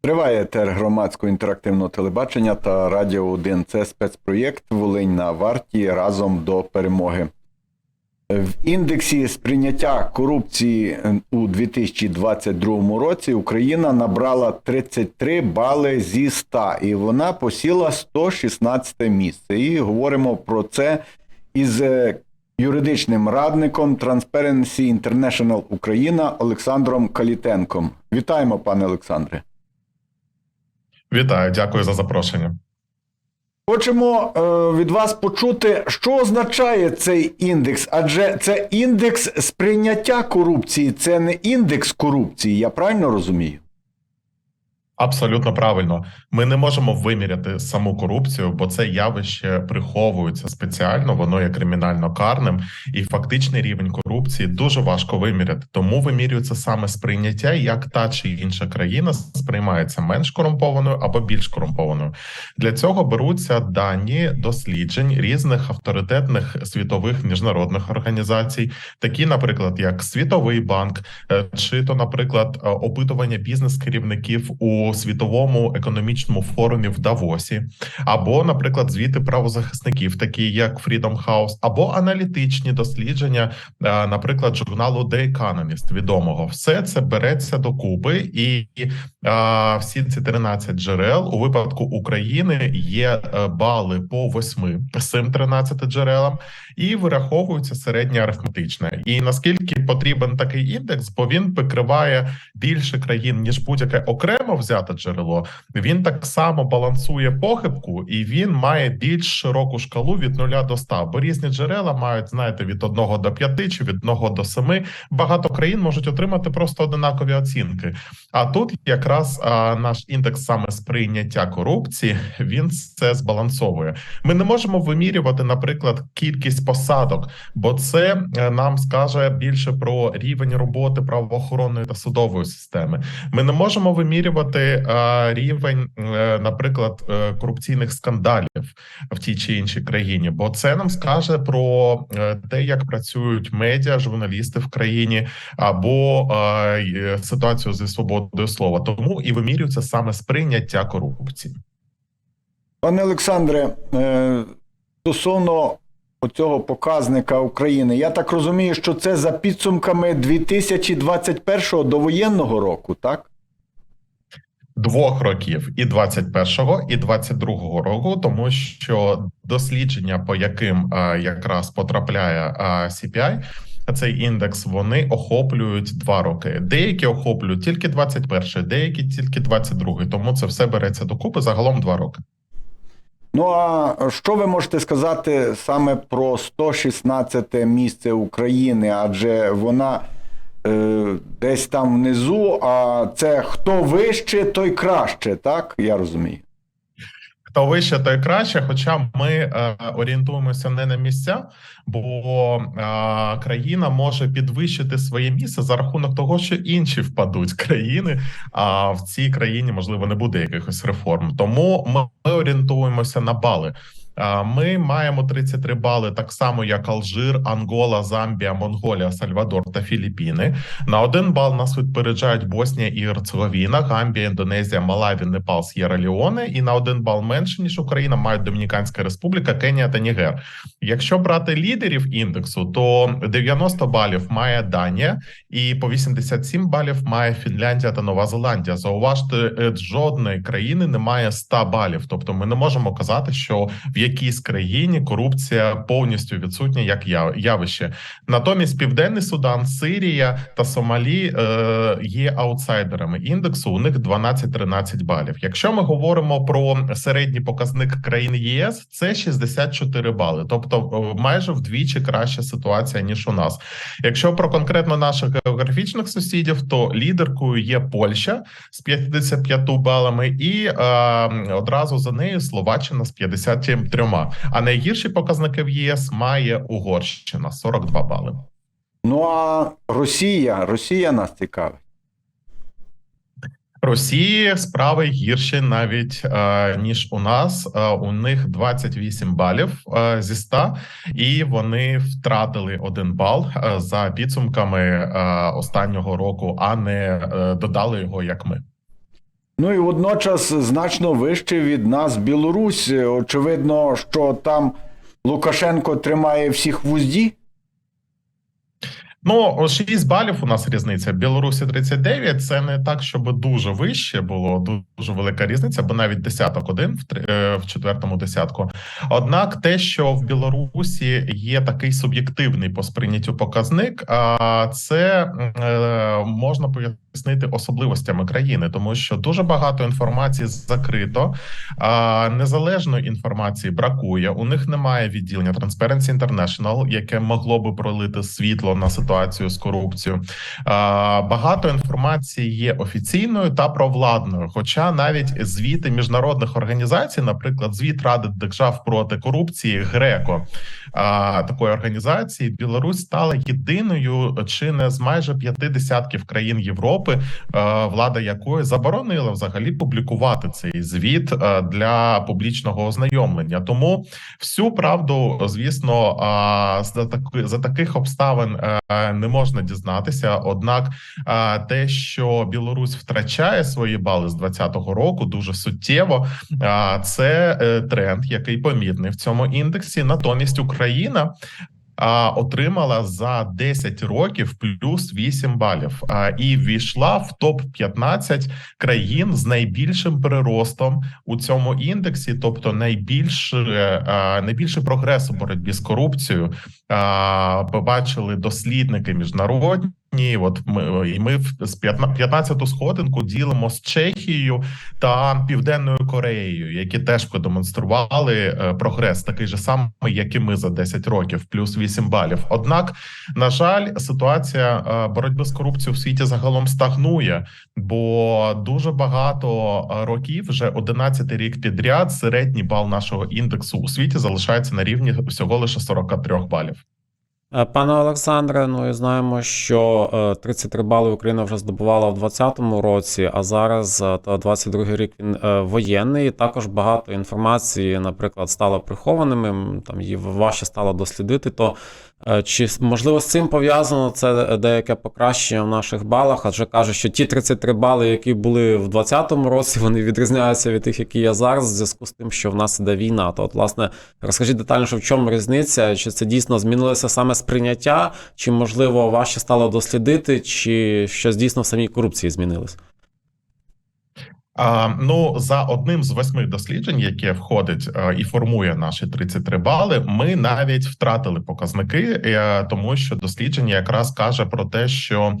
Триває етер громадського інтерактивного телебачення та Радіо 1. Це спецпроєкт Волинь на варті разом до перемоги. В індексі сприйняття корупції у 2022 році Україна набрала 33 бали зі 100, і вона посіла 116 місце. І говоримо про це із е, юридичним радником Transparency International Україна Олександром Калітенком. Вітаємо, пане Олександре. Вітаю, дякую за запрошення. Хочемо е, від вас почути, що означає цей індекс, адже це індекс сприйняття корупції, це не індекс корупції, я правильно розумію? Абсолютно правильно. Ми не можемо виміряти саму корупцію, бо це явище приховується спеціально, воно є кримінально карним, і фактичний рівень корупції дуже важко виміряти. Тому вимірюється саме сприйняття, як та чи інша країна сприймається менш корумпованою або більш корумпованою. Для цього беруться дані досліджень різних авторитетних світових міжнародних організацій, такі, наприклад, як Світовий банк, е, чи то, наприклад, е, опитування бізнес-керівників у світовому економічному форумі в Давосі, або, наприклад, звіти правозахисників, такі як Freedom House, або аналітичні дослідження, е, наприклад, журналу The Economist, відомого, все це береться докупи, і всі ці 13 джерел у випадку України є е, бали по восьми цим 13 джерелам, і вираховується середнє арифметичне. І наскільки потрібен такий індекс, бо він покриває більше країн ніж будь-яке окремо взяте джерело. Він так само балансує похибку, і він має більш широку шкалу від 0 до 100. Бо різні джерела мають знаєте від 1 до 5 чи від 1 до 7. Багато країн можуть отримати просто одинакові оцінки. А тут якраз а, наш індекс саме сприйняття корупції він це збалансовує. Ми не можемо вимірювати, наприклад, кількість посадок, бо це е, нам скаже більше про рівень роботи правоохоронної та судової системи. Ми не можемо вимірювати е, рівень, е, наприклад, е, корупційних скандалів в тій чи іншій країні, бо це нам скаже про те, як працюють медіа, журналісти в країні, або е, ситуацію зі свободою слова. Тому і вимірюється саме сприйняття корупції. Пане Олександре, е, стосовно оцього показника України, я так розумію, що це за підсумками 2021 довоєнного року, так? двох років і 21-го, і 22-го року, тому що дослідження, по яким е, якраз потрапляє е, CPI, цей індекс, вони охоплюють два роки. Деякі охоплюють тільки 21-й, деякі тільки 22-й, Тому це все береться докупи загалом два роки. Ну а що ви можете сказати саме про 116 місце України? Адже вона е, десь там внизу, а це хто вище, той краще, так? Я розумію. Хто вище, той краще. Хоча ми е, орієнтуємося не на місця, бо е, країна може підвищити своє місце за рахунок того, що інші впадуть країни. А в цій країні можливо не буде якихось реформ. Тому ми орієнтуємося на бали. Ми маємо 33 бали, так само як Алжир, Ангола, Замбія, Монголія, Сальвадор та Філіппіни. На один бал нас випереджають Боснія і Герцеговіна, Гамбія, Індонезія, Малаві, Непал, С'єра Леоне. І на один бал менше ніж Україна мають Домініканська Республіка, Кенія та Нігер. Якщо брати лідерів індексу, то 90 балів має Данія, і по 87 балів має Фінляндія та Нова Зеландія. Зауважте, е, жодної країни немає 100 балів. Тобто, ми не можемо казати, що в якійсь країні корупція повністю відсутня як явище. Натомість Південний Судан, Сирія та Сомалі е, є аутсайдерами індексу. У них 12-13 балів. Якщо ми говоримо про середній показник країн ЄС, це 64 бали, тобто е, майже вдвічі краща ситуація ніж у нас. Якщо про конкретно наших географічних сусідів, то лідеркою є Польща з 55 балами, і е, одразу за нею Словаччина з 53. А найгірші показники в ЄС має Угорщина 42 бали. Ну а Росія, Росія нас цікавить. Росії справи гірші навіть е, ніж у нас. Е, у них 28 балів е, зі 100, і вони втратили один бал е, за підсумками е, останнього року, а не е, додали його як ми. Ну і водночас значно вище від нас Білорусь. Очевидно, що там Лукашенко тримає всіх в узді. Ну, 6 балів у нас різниця. Білорусі 39. Це не так, щоб дуже вище було дуже велика різниця, бо навіть десяток один в три- е, в четвертому десятку. Однак, те, що в Білорусі є такий суб'єктивний по сприйняттю показник, а це е, можна пояснити особливостями країни, тому що дуже багато інформації закрито, а незалежної інформації бракує. У них немає відділення Transparency International, яке могло би пролити світло на ситуацію з корупцією. Багато інформації є офіційною та провладною. Хоча навіть звіти міжнародних організацій, наприклад, звіт Ради держав проти корупції ГРЕКО такої організації, Білорусь стала єдиною чи не з майже п'яти десятків країн Європи, влада якої заборонила взагалі публікувати цей звіт для публічного ознайомлення. Тому всю правду, звісно, за таких обставин е, не можна дізнатися. Однак, те, що Білорусь втрачає свої бали з 2020 року, дуже суттєво. Це е, тренд, який помітний в цьому індексі. Натомість Україна. А отримала за 10 років плюс 8 балів а, і ввійшла в топ 15 країн з найбільшим приростом у цьому індексі, тобто найбільше найбільший прогрес у боротьбі з корупцією. А, побачили дослідники міжнародні. От ми і ми з 15-ту сходинку ділимо з Чехією та Південною Кореєю, які теж продемонстрували е, прогрес, такий же самий, як і ми за 10 років, плюс 8 балів. Однак, на жаль, ситуація е, боротьби з корупцією в світі загалом стагнує, бо дуже багато е, років, вже 11 рік підряд, середній бал нашого індексу у світі залишається на рівні всього лише 43 балів. Е, Пане Олександре, ну і знаємо, що е, 33 бали Україна вже здобувала в 2020 році, а зараз е, та 22 рік він е, воєнний. Також багато інформації, наприклад, стало прихованими. Там її важче стало дослідити. То е, чи можливо з цим пов'язано це деяке покращення в наших балах? Адже кажуть, що ті 33 бали, які були в 2020 році, вони відрізняються від тих, які є зараз, в зв'язку з тим, що в нас іде війна. То, от, власне, розкажіть детальніше, в чому різниця? Чи це дійсно змінилося саме сприйняття, чи можливо важче стало дослідити, чи щось дійсно в самій корупції змінилось? Ну за одним з восьми досліджень, яке входить е, і формує наші 33 бали, ми навіть втратили показники, е, тому що дослідження якраз каже про те, що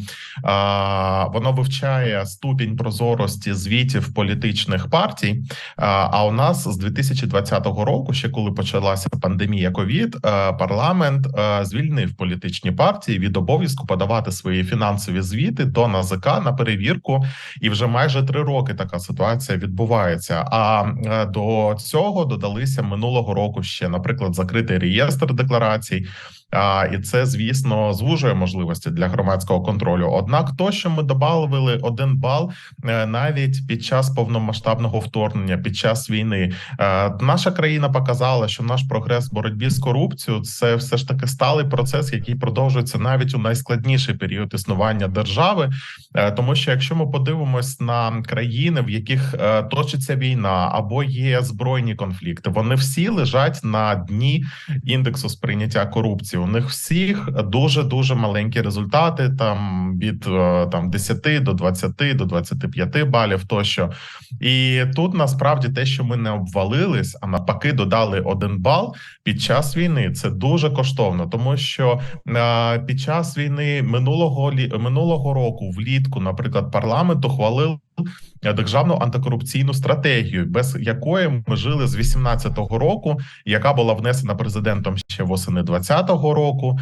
воно вивчає ступінь прозорості звітів політичних партій. А, у нас з 2020 року, ще коли почалася пандемія ковід, е, парламент е, звільнив політичні партії від обов'язку подавати свої фінансові звіти до НАЗК на перевірку і вже майже три роки така ситуація відбувається. А е, до цього додалися минулого року ще, наприклад, закритий реєстр декларацій. А, і це, звісно, звужує можливості для громадського контролю. Однак, то, що ми додали один бал е, навіть під час повномасштабного вторгнення, під час війни, е, наша країна показала, що наш прогрес в боротьбі з корупцією це все ж таки сталий процес, який продовжується навіть у найскладніший період існування держави. Е, Тому що якщо ми подивимось на країни, в яких точиться війна або є збройні конфлікти, вони всі лежать на дні індексу сприйняття корупції. У них всіх дуже дуже маленькі результати, там від е, там 10 до 20, до 25 балів тощо. І тут насправді те, що ми не обвалились, а навпаки, додали один бал під час війни. Це дуже коштовно, тому що е, під час війни минулого лі- минулого року, влітку, наприклад, парламент ухвалив е, державну антикорупційну стратегію, без якої ми жили з 18-го року, яка була внесена президентом ще восени 20-го року,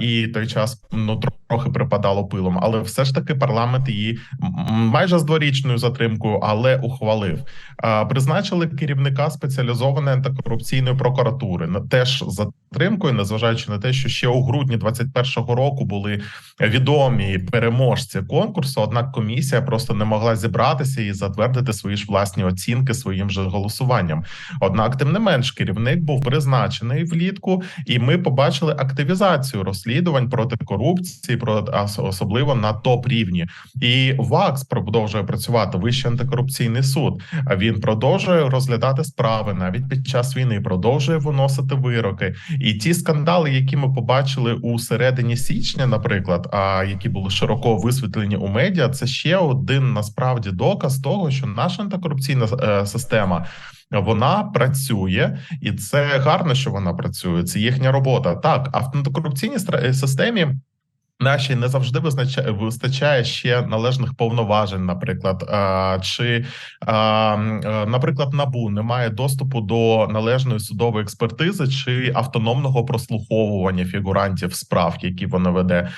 і той час ну трохи припадало пилом, але все ж таки парламент її майже з дворічною затримкою, але ухвалив. Призначили керівника спеціалізованої антикорупційної прокуратури теж затримкою, незважаючи на те, що ще у грудні 21-го року були відомі переможці конкурсу. Однак комісія просто не могла зібратися проголосуватися і затвердити свої ж власні оцінки своїм же голосуванням. Однак, тим не менш, керівник був призначений влітку, і ми побачили активізацію розслідувань проти корупції, про особливо на топ рівні. І ВАКС продовжує працювати Вищий антикорупційний суд. Він продовжує розглядати справи навіть під час війни, продовжує виносити вироки. І ті скандали, які ми побачили у середині січня, наприклад, а які були широко висвітлені у медіа, це ще один насправді доказ того, що наша антикорупційна е, система. Вона працює, і це гарно, що вона працює. Це їхня робота. Так, а в антикорупційній системі Наші не завжди визначає вистачає ще належних повноважень, наприклад, чи е, наприклад, набу не має доступу до належної судової експертизи чи автономного прослуховування фігурантів справ, які вона веде.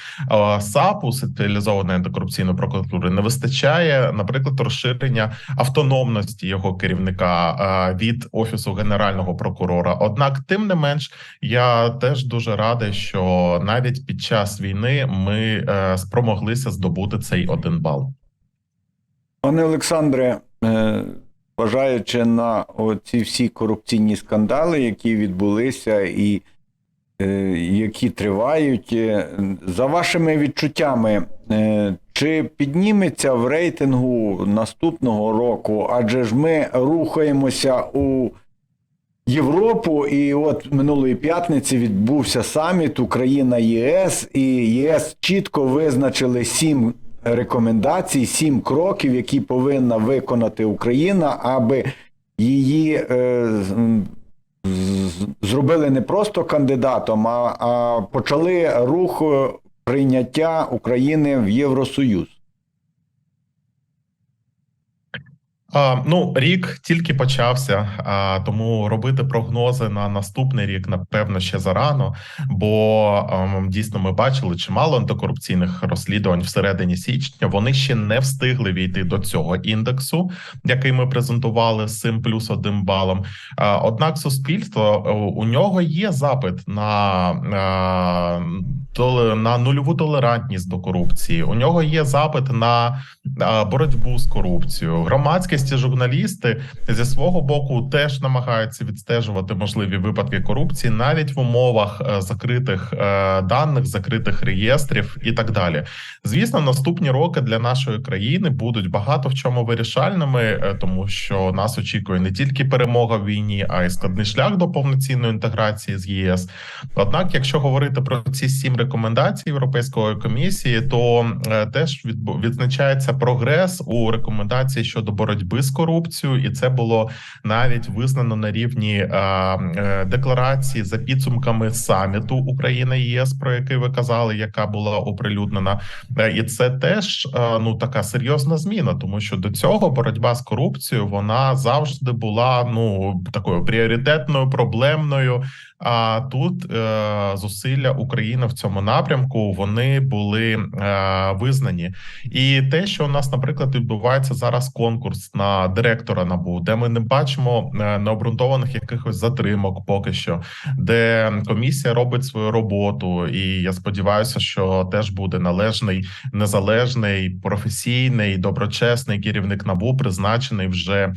САПу спеціалізованої антикорупційної прокуратури не вистачає, наприклад, розширення автономності його керівника від офісу генерального прокурора. Однак, тим не менш, я теж дуже радий, що навіть під час війни ми е, спромоглися здобути цей один бал. Пане Олександре, е, зважаючи на ці всі корупційні скандали, які відбулися і е, які тривають, е, за вашими відчуттями, е, чи підніметься в рейтингу наступного року? Адже ж ми рухаємося у Європу, і от минулої п'ятниці відбувся саміт Україна ЄС, і ЄС чітко визначили сім рекомендацій, сім кроків, які повинна виконати Україна, аби її е, зробили не просто кандидатом, а, а почали рух е, прийняття України в Євросоюз. А, ну, рік тільки почався, а, тому робити прогнози на наступний рік, напевно, ще зарано. Бо ем, дійсно ми бачили чимало антикорупційних розслідувань всередині січня. Вони ще не встигли війти до цього індексу, який ми презентували з цим плюс одним балом. Однак, суспільство е, у нього є запит на, е, на нульову толерантність до корупції. У нього є запит на боротьбу з корупцією. Громадськість і журналісти зі свого боку теж намагаються відстежувати можливі випадки корупції навіть в умовах е, закритих е, даних, закритих реєстрів і так далі. Звісно, наступні роки для нашої країни будуть багато в чому вирішальними, е, тому що нас очікує не тільки перемога в війні, а й складний шлях до повноцінної інтеграції з ЄС. Однак, якщо говорити про ці сім рекомендацій Європейської комісії, то теж відзначається прогрес у рекомендації щодо боротьби з корупцією, і це було навіть визнано на рівні е, декларації за підсумками саміту Україна ЄС, про який ви казали, яка була оприлюднена. Е, І це теж е, ну така серйозна зміна, тому що до цього боротьба з корупцією вона завжди була ну такою пріоритетною, проблемною. А тут е, зусилля України в цьому напрямку вони були е, визнані. І те, що у нас, наприклад, відбувається зараз конкурс на директора набу, де ми не бачимо е, необґрунтованих якихось затримок, поки що, де комісія робить свою роботу, і я сподіваюся, що теж буде належний, незалежний, професійний, доброчесний керівник набу, призначений вже,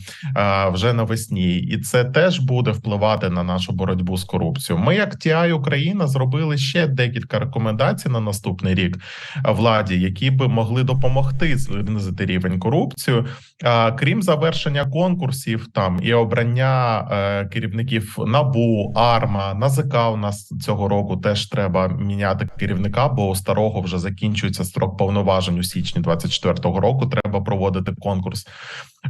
вже навесні, і це теж буде впливати на нашу боротьбу з корупцією. Ми, як TI Україна, зробили ще декілька рекомендацій на наступний рік владі, які би могли допомогти знизити рівень корупцію. А, Крім завершення конкурсів, там і обрання е, керівників набу, АРМА, НАЗК у нас цього року теж треба міняти керівника, бо у старого вже закінчується строк повноважень у січні 24-го року. Треба проводити конкурс.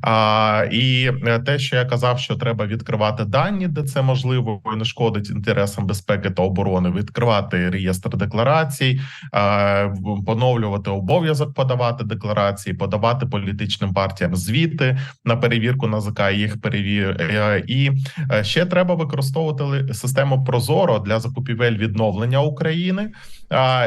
А, і е, те, що я казав, що треба відкривати дані, де це можливо і не шкодить інтересам безпеки та оборони, відкривати реєстр декларацій, е, в- поновлювати обов'язок подавати декларації, подавати політичним партіям звіти на перевірку НАЗК і їх перевір. е, І е, ще треба використовувати систему Прозоро для закупівель відновлення України.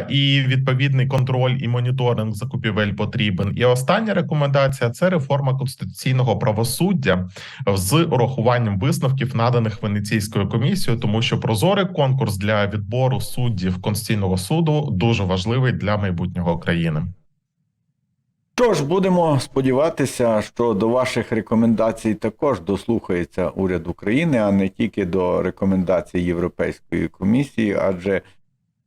І відповідний контроль і моніторинг закупівель потрібен. І остання рекомендація це реформа конституційного правосуддя з урахуванням висновків, наданих Венеційською комісією, тому що прозорий конкурс для відбору суддів Конституційного суду дуже важливий для майбутнього країни. Що ж, будемо сподіватися, що до ваших рекомендацій також дослухається уряд України, а не тільки до рекомендацій Європейської комісії, адже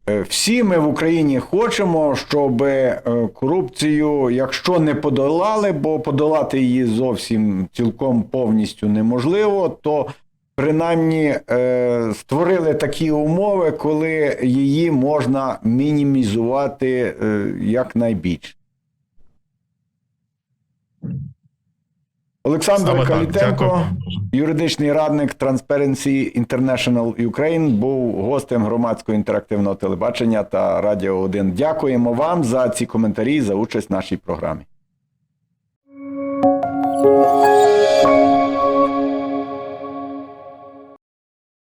всі ми в Україні хочемо, щоб е, корупцію, якщо не подолали, бо подолати її зовсім цілком повністю неможливо, то принаймні е, створили такі умови, коли її можна мінімізувати е, якнайбільше. Олександр Калітенко, юридичний радник Transparency International Ukraine, був гостем громадського інтерактивного телебачення та Радіо 1. Дякуємо вам за ці коментарі і за участь в нашій програмі.